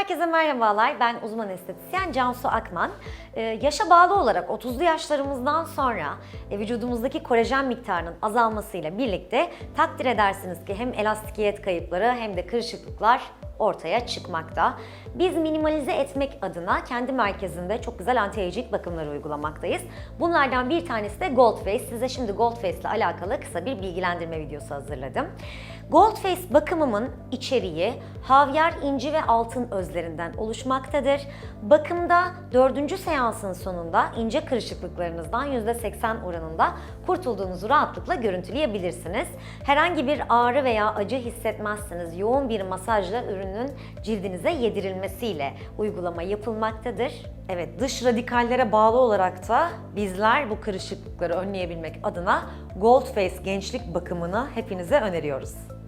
Herkese merhabalar. Ben uzman estetisyen Cansu Akman. Ee, yaşa bağlı olarak 30'lu yaşlarımızdan sonra e, vücudumuzdaki kolajen miktarının azalmasıyla birlikte takdir edersiniz ki hem elastikiyet kayıpları hem de kırışıklıklar ortaya çıkmakta. Biz minimalize etmek adına kendi merkezinde çok güzel anti-aging bakımları uygulamaktayız. Bunlardan bir tanesi de Gold Face. Size şimdi Gold Face ile alakalı kısa bir bilgilendirme videosu hazırladım. Gold Face bakımımın içeriği havyar, inci ve altın özlerinden oluşmaktadır. Bakımda dördüncü seansın sonunda ince kırışıklıklarınızdan %80 oranında kurtulduğunuzu rahatlıkla görüntüleyebilirsiniz. Herhangi bir ağrı veya acı hissetmezsiniz. Yoğun bir masajla ürünün cildinize yedirilmesiyle uygulama yapılmaktadır. Evet dış radikallere bağlı olarak da bizler bu kırışıklıkları önleyebilmek adına Gold Face gençlik bakımını hepinize öneriyoruz.